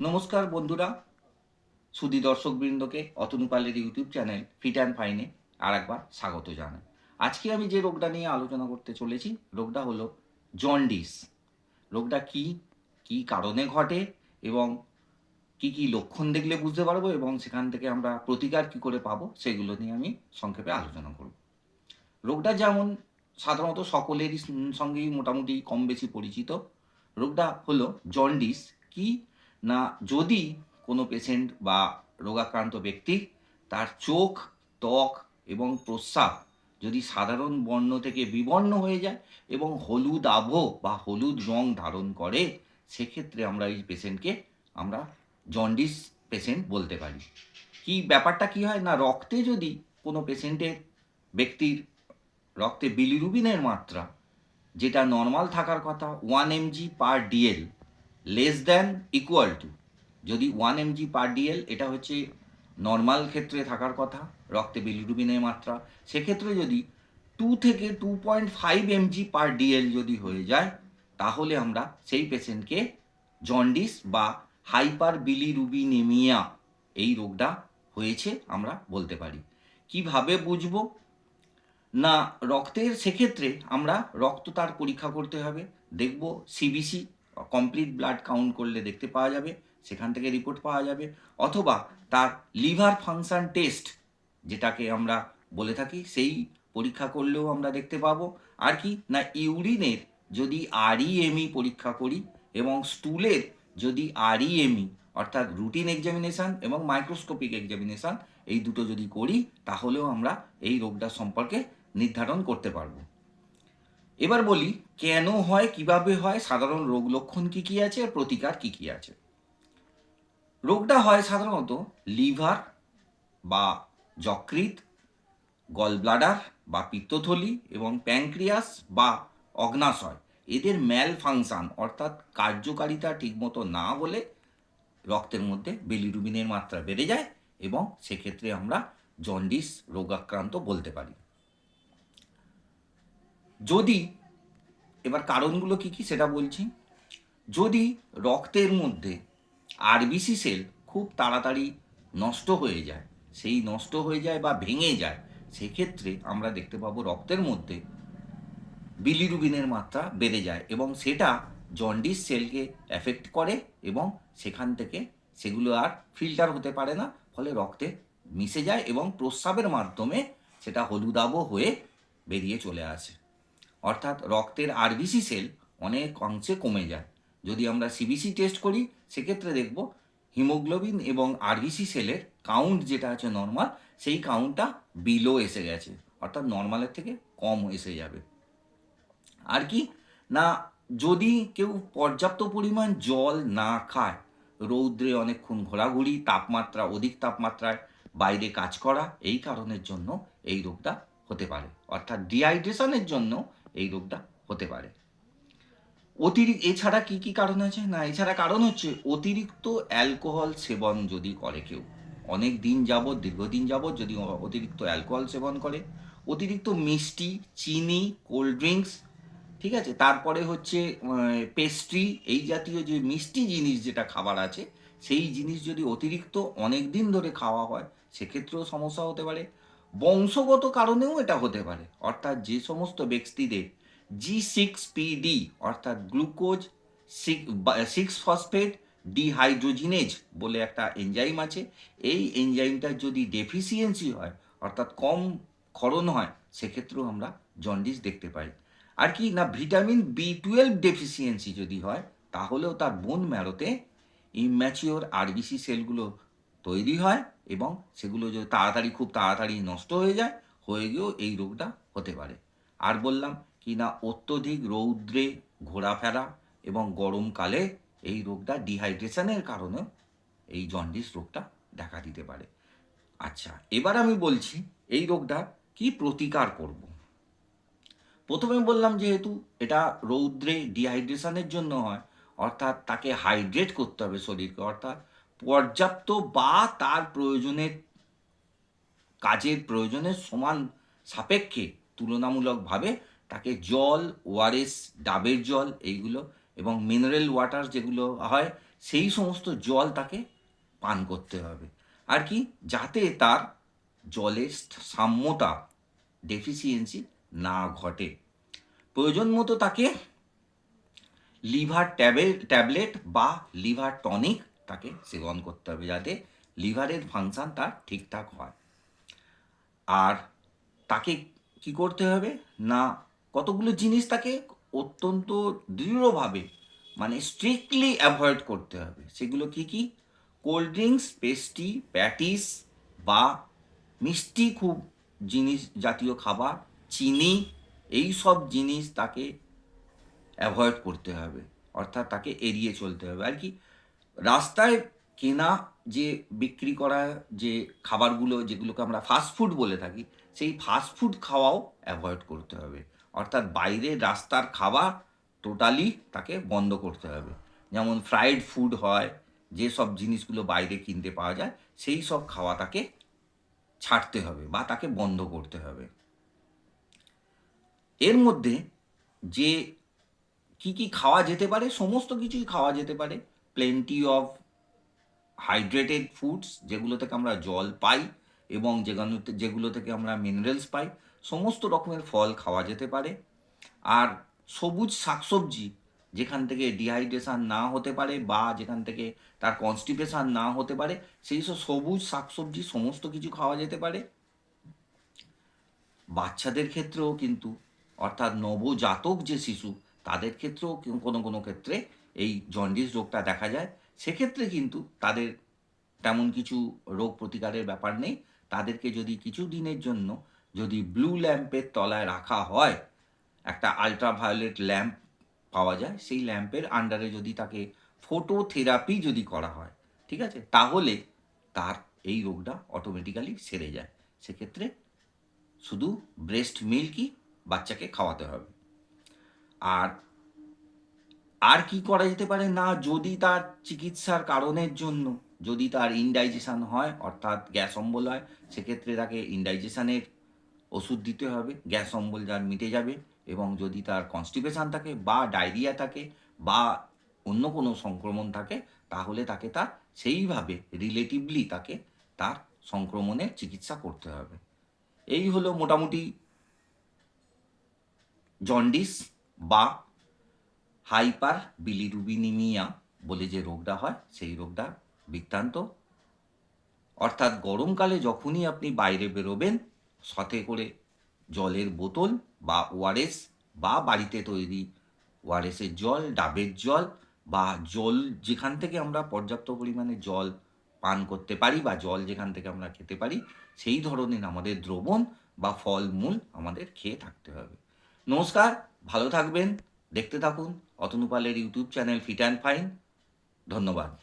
নমস্কার বন্ধুরা সুদী দর্শকবৃন্দকে অতনু পালের ইউটিউব চ্যানেল ফিট অ্যান্ড ফাইনে আর একবার স্বাগত জানাই। আজকে আমি যে রোগটা নিয়ে আলোচনা করতে চলেছি, রোগটা হলো জন্ডিস। রোগটা কি কি কারণে ঘটে এবং কি কি লক্ষণ দেখলে বুঝতে পারব এবং সেখান থেকে আমরা প্রতিকার কি করে পাবো সেগুলো নিয়ে আমি সংক্ষেপে আলোচনা করব। রোগটা যেমন সাধারণত সকলেরই সঙ্গেই মোটামুটি কম বেশি পরিচিত, রোগটা হলো জন্ডিস। কি না, যদি কোনো পেশেন্ট বা রোগাক্রান্ত ব্যক্তি তার চোখ, ত্বক এবং প্রস্রাব যদি সাধারণ বর্ণ থেকে বিবর্ণ হয়ে যায় এবং হলুদ আভ বা হলুদ রং ধারণ করে, সেক্ষেত্রে আমরা এই পেশেন্টকে আমরা জন্ডিস পেশেন্ট বলতে পারি। কি ব্যাপারটা কি হয় না, রক্তে যদি কোনো পেশেন্টের ব্যক্তির রক্তে বিলিরুবিনের মাত্রা, যেটা নর্মাল থাকার কথা one MG per DL less than equal to যদি ওয়ান এমজি পার ডিএল এটা হচ্ছে নর্মাল ক্ষেত্রে থাকার কথা, রক্তে বিলিরুবিনের মাত্রা। সেক্ষেত্রে যদি টু থেকে two point five MG per DL যদি হয়ে যায়, তাহলে আমরা সেই পেশেন্টকে জন্ডিস বা হাইপার বিলিরুবিনেমিয়া এই রোগটা হয়েছে আমরা বলতে পারি। কীভাবে বুঝব? না, রক্তের সেক্ষেত্রে আমরা রক্ত তার পরীক্ষা করতে হবে, দেখব সিবিসি কমপ্লিট ব্লাড কাউন্ট করলে দেখতে পাওয়া যাবে, সেখান থেকে রিপোর্ট পাওয়া যাবে, অথবা তার লিভার ফাংশন টেস্ট যেটাকে আমরা বলে থাকি, সেই পরীক্ষা করলেও আমরা দেখতে পাবো। আর কি? না ইউরিনের যদি আরইএমই পরীক্ষা করি এবং স্টুলের যদি আরইএমই অর্থাৎ রুটিন এক্সামিনেশান এবং মাইক্রোস্কোপিক এক্সামিনেশান এই দুটো যদি করি, তাহলেও আমরা এই রোগটা সম্পর্কে নির্ধারণ করতে পারব। এবার বলি, কেন হয়, কীভাবে হয়, সাধারণ রোগ লক্ষণ কি কি আছে, আর প্রতিকার কি কি আছে? রোগটা হয় সাধারণত লিভার বা যকৃত গল ব্লাডার বা পিত্তথলি এবং প্যাংক্রিয়াস বা অগ্নাশয়। এদের ম্যাল ফাংশান অর্থাৎ কার্যকারিতা ঠিকমতো না হলে রক্তের মধ্যে বিলিরুবিনের মাত্রা বেড়ে যায় এবং সেক্ষেত্রে আমরা জন্ডিস রোগাক্রান্ত বলতে পারি। যদি, এবার কারণগুলো কি কি সেটা বলছি। যদি রক্তের মধ্যে আরবিসি সেল খুব তাড়াতাড়ি নষ্ট হয়ে যায়, সেই নষ্ট হয়ে যায় বা ভেঙে যায়, সেক্ষেত্রে আমরা দেখতে পাবো রক্তের মধ্যে বিলিরুবিনের মাত্রা বেড়ে যায় এবং সেটা জন্ডিস সেলকে এফেক্ট করে এবং সেখান থেকে সেগুলো আর ফিল্টার হতে পারে না, ফলে রক্তে মিশে যায় এবং প্রস্রাবের মাধ্যমে সেটা হলুদাবো হয়ে বেরিয়ে চলে আসে। অর্থাৎ রক্তের আরবিসি সেল অনেক অংশে কমে যায়। যদি আমরা সিবিসি টেস্ট করি, সেক্ষেত্রে দেখব হিমোগ্লোবিন এবং আরবিসি সেলের কাউন্ট যেটা আছে নর্মাল সেই কাউন্টটা বিলো এসে গেছে। অর্থাৎ নর্মালের থেকে কম এসে যাবে। আর কি? না, যদি কেউ পর্যাপ্ত পরিমাণ জল না খায়, রৌদ্রে অনেকক্ষণ ঘোরাঘুরি, তাপমাত্রা অধিক তাপমাত্রায় বাইরে কাজ করা, এই কারণের জন্য এই রোগটা হতে পারে। অর্থাৎ ডিহাইড্রেশনের জন্য এই রোগটা হতে পারে। অতিরিক্ত, এছাড়া কি কি কারণ আছে? না, এছাড়া কারণ হচ্ছে অতিরিক্ত অ্যালকোহল সেবন যদি করে কেউ, অনেক দিন যাবৎ, দীর্ঘদিন যাবৎ যদি অতিরিক্ত অ্যালকোহল সেবন করে, অতিরিক্ত মিষ্টি, চিনি, কোল্ড ড্রিঙ্কস, ঠিক আছে? তারপরে হচ্ছে পেস্ট্রি, এই জাতীয় যে মিষ্টি জিনিস যেটা খাবার আছে, সেই জিনিস যদি অতিরিক্ত অনেক দিন ধরে খাওয়া হয়, সেক্ষেত্রেও সমস্যা হতে পারে। বংশগত কারণেও এটা হতে পারে। অর্থাৎ যে সমস্ত ব্যক্তিদের জি সিক্স পিডি অর্থাৎ গ্লুকোজ সিক্স ফসফেট ডিহাইড্রোজিনেজ বলে একটা এনজাইম আছে। এই এনজাইমটার যদি ডেফিসিয়েন্সি হয়, অর্থাৎ কম ক্ষরণ হয়, সেক্ষেত্রেও আমরা জন্ডিস দেখতে পাই। আর কি না ভিটামিন বি টুয়েলভ ডেফিসিয়েন্সি যদি হয়, তাহলেও তার বোন ম্যারোতে ইম্যাচিওর আরবিসি সেলগুলো তৈরি হয় এবং সেগুলো যদি তাড়াতাড়ি খুব তাড়াতাড়ি নষ্ট হয়ে যায়, হয়ে গিয়েও এই রোগটা হতে পারে। আর বললাম কি না, অত্যধিক রৌদ্রে ঘোরাফেরা এবং গরমকালে এই রোগটা ডিহাইড্রেশনের কারণে এই জন্ডিস রোগটা দেখা দিতে পারে। আচ্ছা এবার আমি বলছি এই রোগটা কি প্রতিকার করব? প্রথমে বললাম যেহেতু এটা রৌদ্রে ডিহাইড্রেশনের জন্য হয়, অর্থাৎ তাকে হাইড্রেট করতে হবে শরীরকে, অর্থাৎ পর্যাপ্ত বা তার প্রয়োজনের কাজের প্রয়োজনের সমান সাপেক্ষে তুলনামূলকভাবে তাকে জল, ওআরএস, ডাবের জল এইগুলো এবং মিনারেল ওয়াটার যেগুলো হয়, সেই সমস্ত জল তাকে পান করতে হবে। আর কি? যাতে তার জলের সাম্যতা ডেফিসিয়েন্সি না ঘটে। প্রয়োজন মতো তাকে লিভার ট্যাবলেট ট্যাবলেট বা লিভার টনিক তাকে সেবন করতে হবে যাতে লিভারের ফাংশন তার ঠিকঠাক হয়। আর তাকে কি করতে হবে? না, কতগুলো জিনিস তাকে অত্যন্ত দৃঢ়ভাবে মানে স্ট্রিক্টলি অ্যাভয়েড করতে হবে। সেগুলো কি কি? কোল্ড ড্রিঙ্কস পেস্টি প্যাটিস বা মিষ্টি খুব জিনিস জাতীয় খাবার, চিনি, এই সব জিনিস তাকে অ্যাভয়েড করতে হবে। অর্থাৎ তাকে এড়িয়ে চলতে হবে। আর কি রাস্তায় কেনা যে বিক্রি করা যে খাবারগুলো, যেগুলোকে আমরা ফাস্ট ফুড বলে থাকি, সেই ফাস্ট ফুড খাওয়াও অ্যাভয়েড করতে হবে। অর্থাৎ বাইরে রাস্তার খাবার টোটালি তাকে বন্ধ করতে হবে। যেমন ফ্রাইড ফুড হয় যেসব জিনিসগুলো বাইরে কিনতে পাওয়া যায়, সেই সব খাওয়া তাকে ছাড়তে হবে বা তাকে বন্ধ করতে হবে। এর মধ্যে যে কি কি খাওয়া যেতে পারে, সমস্ত কিছুই খাওয়া যেতে পারে। প্লেন্টি অফ হাইড্রেটেড ফুডস যেগুলো থেকে আমরা জল পাই এবং যেগুলো যেগুলো থেকে আমরা মিনারেলস পাই, সমস্ত রকমের ফল খাওয়া যেতে পারে। আর সবুজ শাকসবজি যেখান থেকে ডিহাইড্রেশন না হতে পারে বা যেখান থেকে তার কনস্টিপেশন না হতে পারে, সেই সব সবুজ শাকসবজি সমস্ত কিছু খাওয়া যেতে পারে। বাচ্চাদের ক্ষেত্রেও কিন্তু, অর্থাৎ নবজাতক যে শিশু, তাদের ক্ষেত্রেও কোনো কোনো ক্ষেত্রে এই জন্ডিস রোগটা দেখা যায়, সেক্ষেত্রে কিন্তু তাদের তেমন কিছু রোগ প্রতিকারের ব্যাপার নেই। তাদেরকে যদি কিছু দিনের জন্য যদি ব্লু ল্যাম্পের তলায় রাখা হয়, একটা আলট্রাভায়োলেট ল্যাম্প পাওয়া যায়, সেই ল্যাম্পের আন্ডারে যদি তাকে ফটোথেরাপি যদি করা হয়, ঠিক আছে? তাহলে তার এই রোগটা অটোমেটিক্যালি সেরে যায়। সেক্ষেত্রে শুধু ব্রেস্ট মিল্কই বাচ্চাকে খাওয়াতে হবে। আর আর কি করা যেতে পারে? না, যদি তার চিকিৎসার কারণের জন্য, যদি তার ইনডাইজেশান হয়, অর্থাৎ গ্যাস অম্বল হয়, সেক্ষেত্রে তাকে ইনডাইজেশানের ওষুধ দিতে হবে। গ্যাস অম্বল যার মিটে যাবে এবং যদি তার কনস্টিপেশন থাকে বা ডায়রিয়া থাকে বা অন্য কোনো সংক্রমণ থাকে, তাহলে তাকে তার সেইভাবে রিলেটিভলি তাকে তার সংক্রমণের চিকিৎসা করতে হবে। এই হলো মোটামুটি জন্ডিস বা হাইপার বিলিরুবিনিমিয়া বলে যে রোগটা হয়, সেই রোগটা বৃত্তান্ত। অর্থাৎ গরমকালে যখনই আপনি বাইরে বেরোবেন, সাথে করে জলের বোতল বা ওআরএস বা বাড়িতে তৈরি ওআরএসের জল, ডাবের জল বা জল যেখান থেকে আমরা পর্যাপ্ত পরিমাণে জল পান করতে পারি বা জল যেখান থেকে আমরা খেতে পারি, সেই ধরনের আমাদের দ্রবণ বা ফলমূল আমাদের খেয়ে থাকতে হবে। নমস্কার, ভালো থাকবেন। দেখতে থাকুন। অতনুপালের YouTube channel fit and fine. ধন্যবাদ।